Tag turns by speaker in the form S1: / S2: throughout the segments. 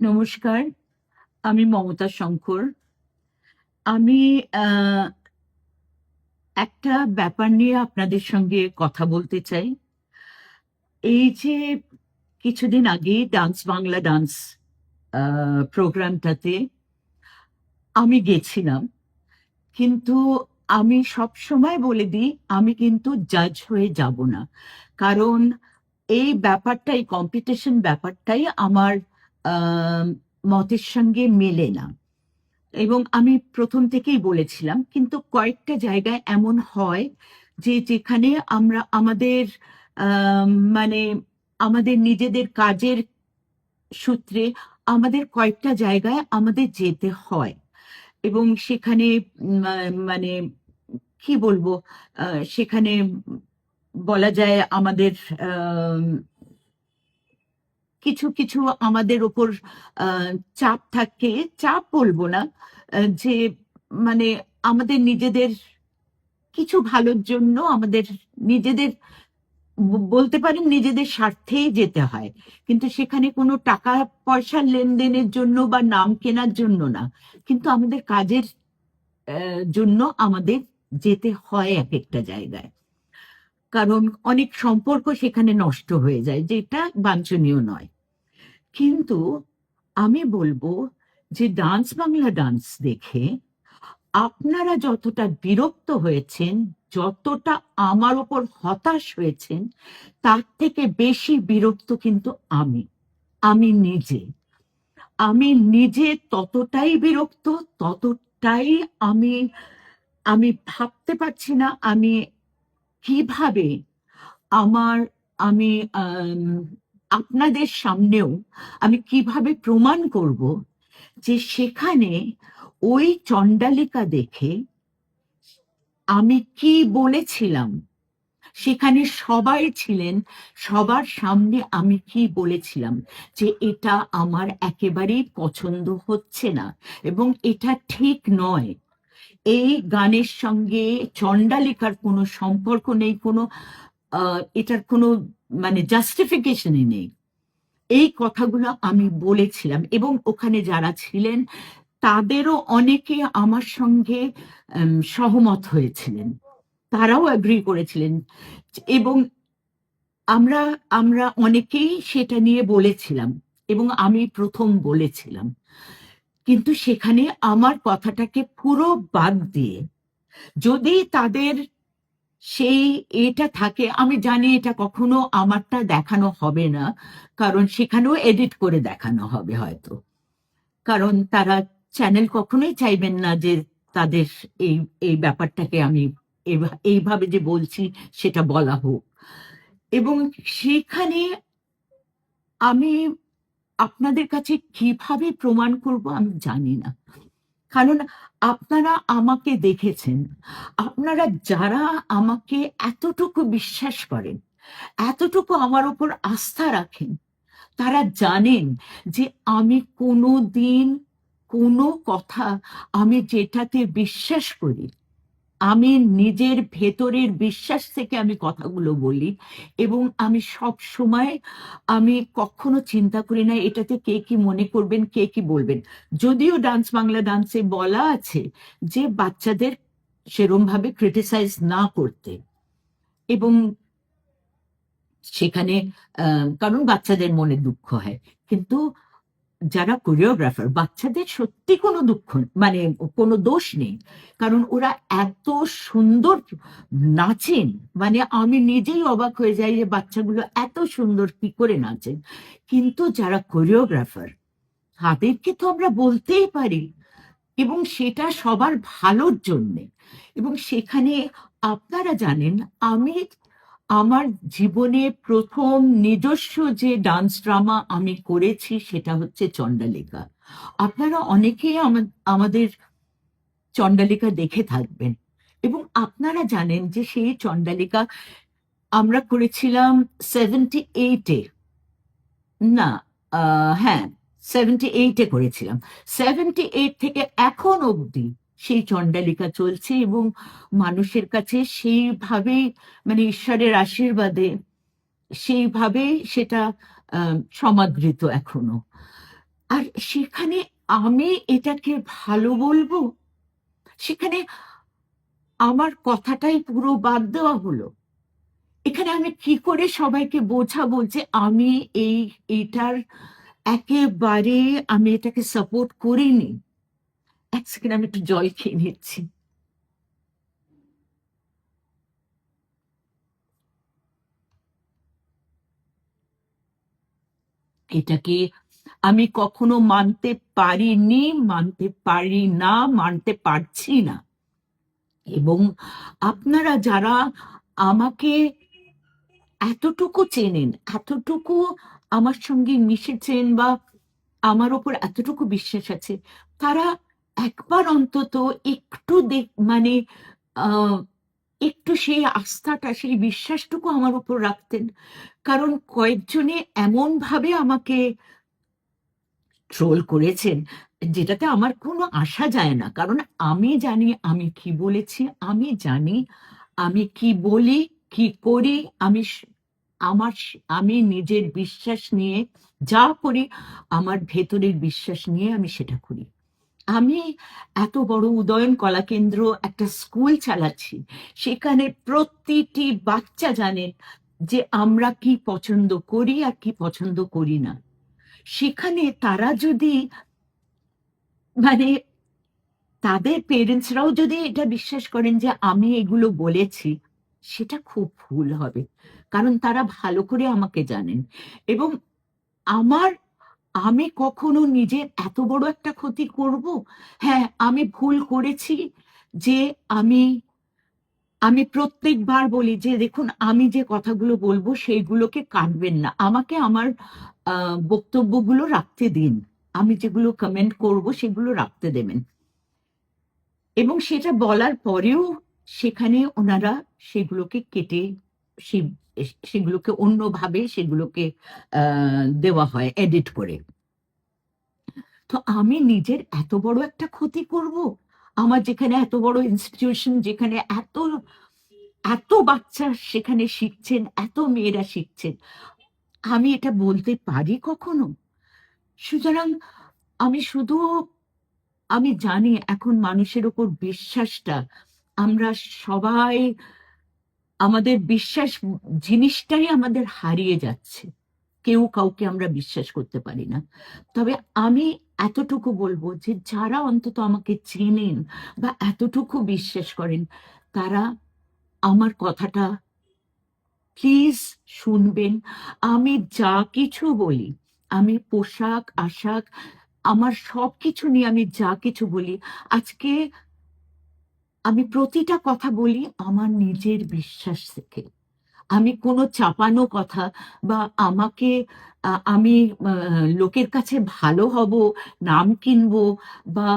S1: নমস্কার, আমি মমতা শঙ্কর। আমি একটা ব্যাপার নিয়ে আপনাদের সঙ্গে কথা বলতে চাই। এই যে কিছুদিন আগে ডান্স বাংলা ডান্স প্রোগ্রামটাতে আমি গেছিলাম। কিন্তু আমি সব সময় বলে দিই, আমি কিন্তু জাজ হয়ে যাব না। কারণ এই ব্যাপারটাই কম্পিটিশন ব্যাপারটাই আমার মতের সঙ্গে মেলে না। এবং আমি প্রথম থেকেই বলেছিলাম কিন্তু কয়েকটা জায়গায় এমন হয় যে যেখানে আমরা আমাদের আম, মানে আমাদের নিজেদের কাজের সূত্রে আমাদের কয়েকটা জায়গায় আমাদের যেতে হয়। এবং সেখানে মানে কি বলব সেখানে বলা যায় আমাদের আম, কিছু কিছু আমাদের ওপর চাপ থাকে। চাপ বলব না যে মানে আমাদের নিজেদের কিছু ভালোর জন্য আমাদের নিজেদের বলতে পারেন নিজেদের স্বার্থেই যেতে হয়। কিন্তু সেখানে কোনো টাকা পয়সার লেনদেনের জন্য বা নাম কেনার জন্য না। কিন্তু আমাদের কাজের জন্য আমাদের যেতে হয় এক একটা জায়গায়। কারণ অনেক সম্পর্ক সেখানে নষ্ট হয়ে যায়, যেটা বাঞ্ছনীয় নয়। কিন্তু আমি বলব যে ডান্স বাংলা ডান্স দেখে আপনারা যতটা বিরক্ত হয়েছেন, যতটা আমার ওপর হতাশ হয়েছেন, তার থেকে বেশি বিরক্ত কিন্তু আমি। আমি নিজে। আমি নিজে ততটাই বিরক্ত, ততটাই আমি আমি ভাবতে পারছি না, আমি কীভাবে আমার, আমি আপনাদের সামনেও আমি কীভাবে প্রমাণ করব যে সেখানে ওই চণ্ডালিকা দেখে আমি কি বলেছিলাম? সেখানে সবাই ছিলেন, সবার সামনে আমি কি বলেছিলাম? যে এটা আমার একেবারেই পছন্দ হচ্ছে না এবং এটা ঠিক নয়। এই গানের সঙ্গে চণ্ডালিকার কোনো সম্পর্ক নেই, কোনো এটার কোনো মানে জাস্টিফিকেশনই নেই। এই কথাগুলো আমি বলেছিলাম এবং ওখানে যারা ছিলেন তাদেরও অনেকে আমার সঙ্গে সহমত হয়েছিলেন। তারাও অ্যাগ্রি করেছিলেন এবং আমরা আমরা অনেকেই সেটা নিয়ে বলেছিলাম এবং আমি প্রথম বলেছিলাম। কিন্তু সেখানে আমার কথাটাকে পুরো বাদ দিয়ে যদি তাদের সেই এটা থাকে, আমি জানি এটা কখনো আমারটা দেখানো হবে না, কারণ সেখানেও এডিট করে দেখানো হবে হয়তো। কারণ তারা চ্যানেল কখনোই চাইবেন না যে তাদের এই এই ব্যাপারটাকে আমি এইভাবে যে বলছি সেটা বলা হোক। এবং সেখানে আমি আপনাদের কাছে কীভাবে প্রমাণ করব আমি জানি না। কারণ আপনারা আমাকে দেখেছেন। আপনারা যারা আমাকে এতটুকু বিশ্বাস করেন, এতটুকু আমার উপর আস্থা রাখেন, তারা জানেন যে আমি কোনো দিন কোনো কথা আমি যেটাতে বিশ্বাস করি আমি নিজের ভেতরের বিশ্বাস থেকে আমি কথাগুলো বলি এবং আমি সব সময় আমি কখনো চিন্তা করি না এটাতে কে কি মনে করবেন, কে কি বলবেন। যদিও ডান্স, বাংলা ডান্সে বলা আছে যে বাচ্চাদের সেরম ভাবে ক্রিটিসাইজ না করতে এবং সেখানে কারণ বাচ্চাদের মনে দুঃখ হয়। কিন্তু যারা কোরিওগ্রাফার বাচ্চাদের সত্যি কোনো দুঃখ মানে কোনো দোষ নেই। কারণ ওরা এত সুন্দর নাচেন মানে আমি নিজেই অবাক হয়ে যাই যে বাচ্চাগুলো এত সুন্দর কি করে নাচেন। কিন্তু যারা কোরিওগ্রাফার তাদেরকে তো আমরা বলতেই পারি। এবং সেটা সবার ভালোর জন্যে। এবং সেখানে আপনারা জানেন, আমি আমার জীবনে প্রথম নিজস্ব যে ডান্স ড্রামা আমি করেছি সেটা হচ্ছে চণ্ডালিকা। আপনারা অনেকেই আমাদের চণ্ডালিকা দেখে থাকবেন এবং আপনারা জানেন যে সেই চণ্ডালিকা আমরা করেছিলাম সেভেন্টি এইটে না হ্যাঁ সেভেন্টি এইটে করেছিলাম। সেভেন্টি এইট থেকে এখন অবধি সেই চণ্ডালিকা চলছে এবং মানুষের কাছে সেইভাবেই মানে ঈশ্বরের আশীর্বাদে সেইভাবেই সেটা সমাদৃত এখনও। আর সেখানে আমি এটাকে ভালো বলব, সেখানে আমার কথাটাই পুরো বাদ দেওয়া হলো। এখানে আমি কি করে সবাইকে বোঝাবো যে আমি এই এটার একেবারে আমি এটাকে সাপোর্ট করিনি? এক সেকেন্ড আমি একটু জল খেয়ে নিচ্ছি। এটাকে আমি কখনো মানতে পারিনি, মানতে পারি না, মানতে পারছি না। এবং আপনারা যারা আমাকে এতটুকু চেনেন, এতটুকু আমার সঙ্গে মিশেছেন বা আমার ওপর এতটুকু বিশ্বাস আছে, তারা একবার অন্তত একটু দেখ মানে একটু সেই আস্থাটা, সেই বিশ্বাসটুকু আমার উপর রাখতেন। কারণ কয়েকজনে এমন ভাবে আমাকে ট্রোল করেছেন, যেটাতে আমার কোনো আশা যায় না। কারণ আমি জানি আমি কি বলেছি, আমি জানি আমি কি বলি, কি করি, আমি আমার আমি নিজের বিশ্বাস নিয়ে যা করি, আমার ভেতরের বিশ্বাস নিয়ে আমি সেটা করি। আমি এত বড় উদয়ন কলা কেন্দ্র একটা স্কুল চালাচ্ছি। সেখানে প্রতিটি বাচ্চা জানে যে আমরা কি পছন্দ করি আর কি পছন্দ করি না। সেখানে তারা যদি মানে তাদের পেরেন্টসরাও যদি এটা বিশ্বাস করেন যে আমি এগুলো বলেছি, সেটা খুব ভুল হবে। কারণ তারা ভালো করে আমাকে জানেন। এবং আমার আমি কখনো নিজের এত বড় একটা ক্ষতি করব? হ্যাঁ আমি ভুল করেছি যে আমি আমি প্রত্যেকবার বলি যে, দেখুন, আমি যে কথাগুলো বলব সেইগুলোকে কাটবেন না। আমাকে আমার বক্তব্যগুলো রাখতে দিন। আমি যেগুলো কমেন্ট করব সেগুলো রাখতে দেবেন। এবং সেটা বলার পরেও সেখানে ওনারা সেগুলোকে কেটে সে- সেগুলোকে অন্যভাবে সেগুলোকে দেওয়া হয় এডিট করে। তো আমি নিজের এত বড় একটা ক্ষতি করব? আমার যেখানে এত বড় ইনস্টিটিউশন যেখানে এত এত বাচ্চা সেখানে শিখছেন, এত মেয়েরা শিখছেন, আমি এটা বলতে পারি কখনো? সুতরাং আমি শুধু, আমি জানি এখন মানুষের উপর বিশ্বাসটা, আমরা সবাই আমাদের বিশ্বাস জিনিসটাই আমাদের হারিয়ে যাচ্ছে। কেউ কাউকে আমরা বিশ্বাস করতে পারি না। তবে আমি এতটুকু বলব যে, যারা অন্তত আমাকে চেনেন বা এতটুকু বিশ্বাস করেন, তারা আমার কথাটা প্লিজ শুনবেন। আমি যা কিছু বলি, আমি পোশাক, আশাক, আমার সব কিছু নিয়ে আমি যা কিছু বলি, আজকে আমি প্রতিটা কথা বলি আমার নিজের বিশ্বাস থেকে। আমি কোনো চাপানো কথা বা আমাকে আমি লোকের কাছে ভালো হব, নাম কিনবো বা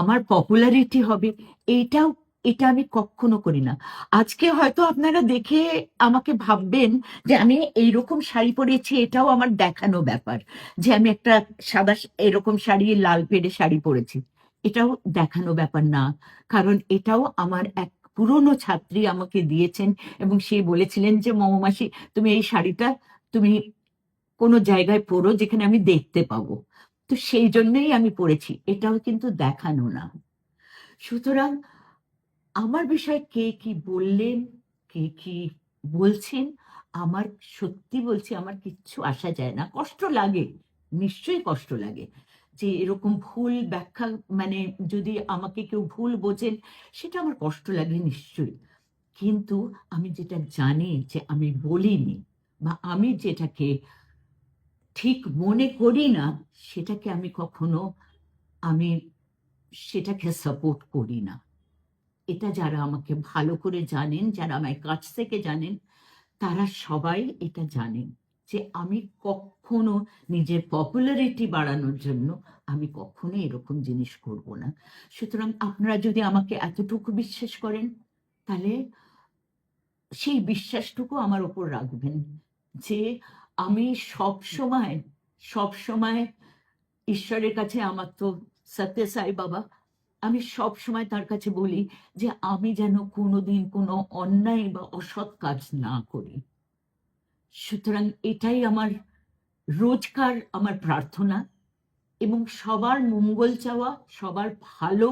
S1: আমার পপুলারিটি হবে, এইটাও, এটা আমি কখনো করি না। আজকে হয়তো আপনারা দেখে আমাকে ভাববেন যে আমি এইরকম শাড়ি পরেছি, এটাও আমার দেখানো ব্যাপার যে আমি একটা সাদা, এরকম শাড়ি, লাল পেড়ে শাড়ি পরেছি। এটাও দেখানো ব্যাপার না। কারণ এটাও আমার এক পুরনো ছাত্রী আমাকে দিয়েছেন এবং সে বলেছিলেন যে মৌমাসি তুমি এই শাড়িটা তুমি কোনো জায়গায় পরো যেখানে আমি দেখতে পাবো। তো সেই জন্যই আমি পরেছি। এটাও কিন্তু দেখানো না। সুতরাং আমার বিষয়ে কে কি বললেন, কে কি বলছেন, আমার সত্যি বলছি, আমার কিচ্ছু আসা যায় না। কষ্ট লাগে, নিশ্চয়ই কষ্ট লাগে। যে এরকম ভুল ব্যাখ্যা মানে যদি আমাকে কেউ ভুল বোঝেন, সেটা আমার কষ্ট লাগে নিশ্চয়ই। কিন্তু আমি যেটা জানি যে আমি বলিনি বা আমি যেটাকে ঠিক মনে করি না, সেটাকে আমি কখনো, আমি সেটাকে সাপোর্ট করি না। এটা যারা আমাকে ভালো করে জানেন, যারা আমার কাছ থেকে জানেন, তারা সবাই এটা জানেন। যে আমি কখনো নিজের পপুলারিটি বাড়ানোর জন্য আমি কখনো এরকম জিনিস করব না। সুতরাং আপনারা যদি আমাকে এতটুকু বিশ্বাস করেন, তাহলে সেই বিশ্বাসটুকু আমার উপর রাখবেন যে আমি সব সময় সব সময় ঈশ্বরের কাছে আমার তো সত্য সাই বাবা, আমি সব সময় তার কাছে বলি যে আমি যেন কোনোদিন কোনো অন্যায় বা অসৎ কাজ না করি। সুতরাং এটাই আমার রোজকার, আমার প্রার্থনা এবং সবার মঙ্গল চাওয়া, সবার ভালো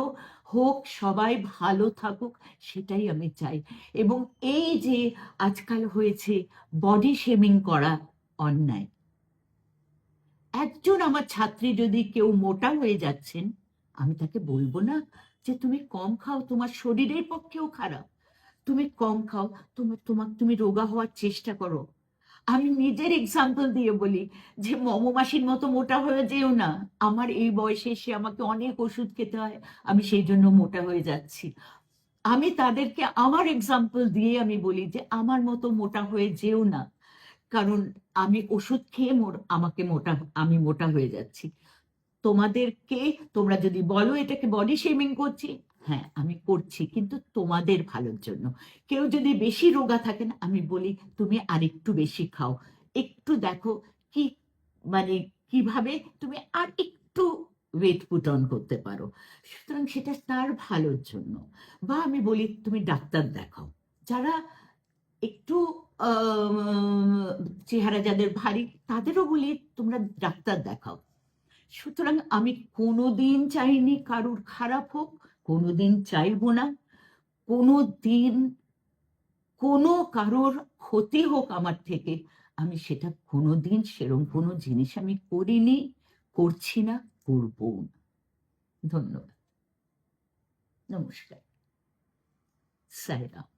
S1: হোক, সবাই ভালো থাকুক, সেটাই আমি চাই। এবং এই যে আজকাল হয়েছে বডি শেমিং করা অন্যায়, একজন আমার ছাত্রী যদি কেউ মোটা হয়ে যাচ্ছেন, আমি তাকে বলব না যে তুমি কম খাও, তোমার শরীরের পক্ষেও খারাপ। তুমি কম খাও, তোমার তোমার, তুমি রোগা হওয়ার চেষ্টা করো। আমি নিজের এক্সাম্পল দিয়ে বলি যে মম মাসির মতো মোটা হয়ে যেও না। আমার এই বয়সে এসে আমাকে অনেক ওষুধ খেতে হয়, আমি সেই জন্য মোটা হয়ে যাচ্ছি। আমি তাদেরকে আমার এক্সাম্পল দিয়ে আমি বলি যে আমার মতো মোটা হয়ে যেও না, কারণ আমি ওষুধ খেয়ে আমাকে মোটা, আমি মোটা হয়ে যাচ্ছি। তোমাদেরকে, তোমরা যদি বলো এটাকে বডি শেমিং করছি হ্যাঁ আমি করছি কিন্তু তোমাদের ভালোর জন্য। কেউ যদি বেশি রোগা থাকেন, আমি বলি তুমি আরেকটু বেশি খাও। একটু দেখো কি মানে কীভাবে তুমি আর একটু ওয়েট পুট অন করতে পারো। সুতরাং সেটা তার ভালোর জন্য। বা আমি বলি তুমি ডাক্তার দেখাও। যারা একটু চেহারা যাদের ভারী, তাদেরও বলি তোমরা ডাক্তার দেখাও। সুতরাং আমি কোনোদিন চাইনি কারুর খারাপ হোক। কোনোদিন চাইব না কোনো দিন কোনো কারোর ক্ষতি হোক আমার থেকে, আমি সেটা কোনোদিন সেরম কোনো জিনিস আমি করিনি, করছি না, করব না। ধন্যবাদ। নমস্কার। সাইরাম।